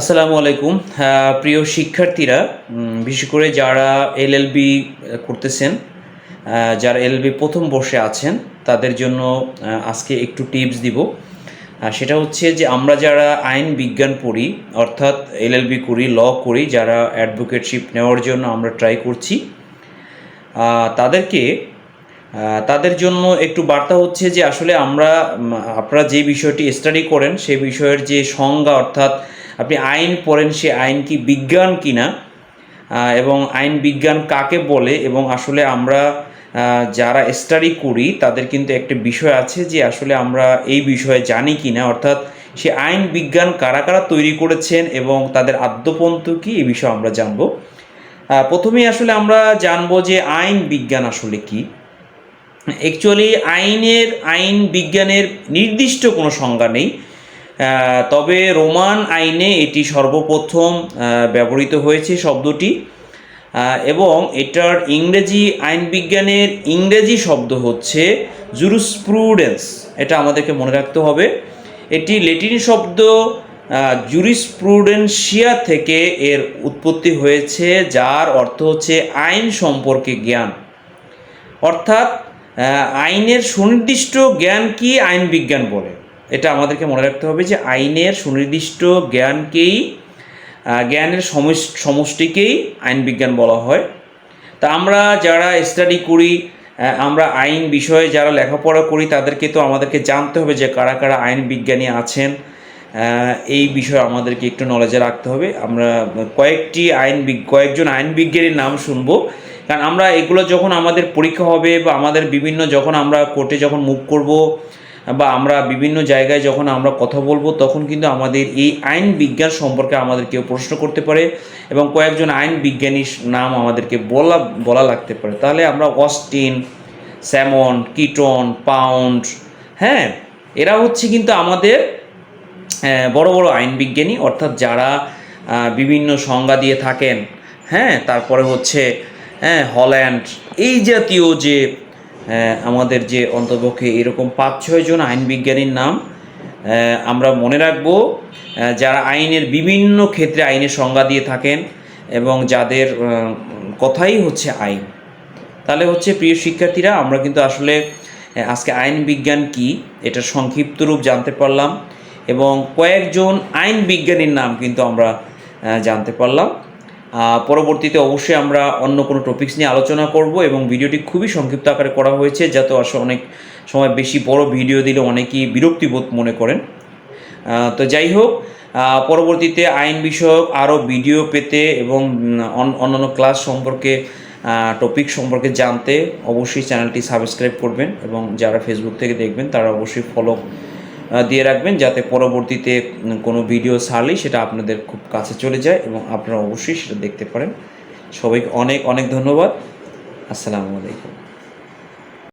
আসসালামু আলাইকুম। প্রিয় শিক্ষার্থীরা বিশেষ করে যারা এল এলএলবি করতেছেন যারা এলএলবি প্রথম বর্ষে আছেন, তাদের জন্য আজকে একটু টিপস দিব। সেটা হচ্ছে যে আমরা যারা আইন বিজ্ঞান পড়ি, অর্থাৎ এলএলবি করি, ল করি, যারা অ্যাডভোকেটশিপ নেওয়ার জন্য আমরা ট্রাই করছি তাদেরকে তাদের জন্য একটু বার্তা হচ্ছে যে আসলে আমরা আপনারা যে বিষয়টি স্টাডি করেন সেই বিষয়ের যে সংজ্ঞা, অর্থাৎ আপনি আইন পড়েন সে আইন কি বিজ্ঞান কিনা? আহ, এবং আইন বিজ্ঞান কাকে বলে? এবং আসলে আমরা যারা স্টাডি করি তাদের কিন্তু একটা বিষয় আছে যে আসলে আমরা এই বিষয়ে জানি কিনা। অর্থাৎ সে আইন বিজ্ঞান কারা কারা তৈরি করেছেন এবং তাদের আদ্যপন্ত কি এই বিষয়ে আমরা জানব। প্রথমেই আসলে আমরা জানব যে আইন বিজ্ঞান আসলে কি। অ্যাকচুয়ালি আইনের আইন বিজ্ঞানের নির্দিষ্ট কোনো সংজ্ঞা নেই। তবে রোমান আইনে এটি সর্বপ্রথম ব্যবহৃত হয়েছে শব্দটি। এবং এটার ইংরেজি আইন বিজ্ঞানের ইংরেজি শব্দ হচ্ছে জুরিসপ্রুডেন্স। এটা আমাদেরকে মনে রাখতে হবে। এটি লেটিন শব্দ জুরিসপ্রুডেন্সিয়া থেকে এর উৎপত্তি হয়েছে, যার অর্থ হচ্ছে আইন সম্পর্কে জ্ঞান। অর্থাৎ আইনের সুনির্দিষ্ট জ্ঞান কি আইন বিজ্ঞান বলে? এটা আমাদেরকে মনে রাখতে হবে যে আইনের সুনির্দিষ্ট জ্ঞানকেই জ্ঞানের সমষ্টিকেই আইন বিজ্ঞান বলা হয়। তা আমরা যারা স্টাডি করি আমরা আইন বিষয়ে যারা লেখাপড়া করি, তাদেরকে তো আমাদেরকে জানতে হবে যে কারা কারা আইন বিজ্ঞানী আছেন। এই বিষয়ে আমাদেরকে একটু নলেজে রাখতে হবে। আমরা কয়েকটি আইন কয়েকজন আইন বিজ্ঞানীর নাম শুনব। কারণ আমরা এগুলো যখন আমাদের পরীক্ষা হবে বা আমাদের বিভিন্ন যখন আমরা কোর্টে যখন মুভ করব বা আমরা বিভিন্ন জায়গায় যখন আমরা কথা বলব, তখন কিন্তু আমাদের এই আইন বিজ্ঞান সম্পর্কে আমাদের কেউ প্রশ্ন করতে পারে এবং কয়েকজন আইন বিজ্ঞানীর নাম আমাদেরকে বলা বলা লাগতে পারে। তাহলে আমরা অস্টিন, স্যামন, কিটন, পাউন্ড হ্যাঁ এরা হচ্ছে কিন্তু আমাদের বড় বড় আইন বিজ্ঞানী, অর্থাৎ যারা বিভিন্ন সংজ্ঞা দিয়ে থাকেন হ্যাঁ তারপরে হচ্ছে হ্যাঁ হল্যান্ড, এই জাতীয় যে আমাদের যে অন্তপক্ষে এরকম পাঁচ ছয়জন আইন বিজ্ঞানীর নাম আমরা মনে রাখব যারা আইনের বিভিন্ন ক্ষেত্রে আইনের সংজ্ঞা দিয়ে থাকেন এবং যাদের কথাই হচ্ছে আইন। তাহলে হচ্ছে প্রিয় শিক্ষার্থীরা, আমরা কিন্তু আসলে আজকে আইন বিজ্ঞান কি, এটা সংক্ষিপ্ত রূপ জানতে পারলাম এবং কয়েকজন আইন বিজ্ঞানীর নাম কিন্তু আমরা জানতে পারলাম। পরবর্তীতে অবশ্যই আমরা অন্য কোনো টপিকস নিয়ে আলোচনা করব এবং ভিডিওটি খুবই সংক্ষিপ্ত আকারে করা হয়েছে, যাতে আসলে অনেক সময় বেশি বড় ভিডিও দিলে অনেকেই বিরক্তিবোধ মনে করেন। তো যাই হোক পরবর্তীতে আইন বিষয়ক আরও ভিডিও পেতে এবং অন্যান্য ক্লাস সম্পর্কে টপিক সম্পর্কে জানতে অবশ্যই চ্যানেলটি সাবস্ক্রাইব করবেন এবং যারা ফেসবুক থেকে দেখবেন, তারা অবশ্যই ফলো দিয়ে রাখবেন যাতে পরবর্তীতে কোনো ভিডিও ছাড়লেই সেটা আপনাদের খুব কাছে চলে যায় এবং আপনারা অবশ্যই সেটা দেখতে পারেন। সবাইকে অনেক অনেক ধন্যবাদ। আসসালামু আলাইকুম।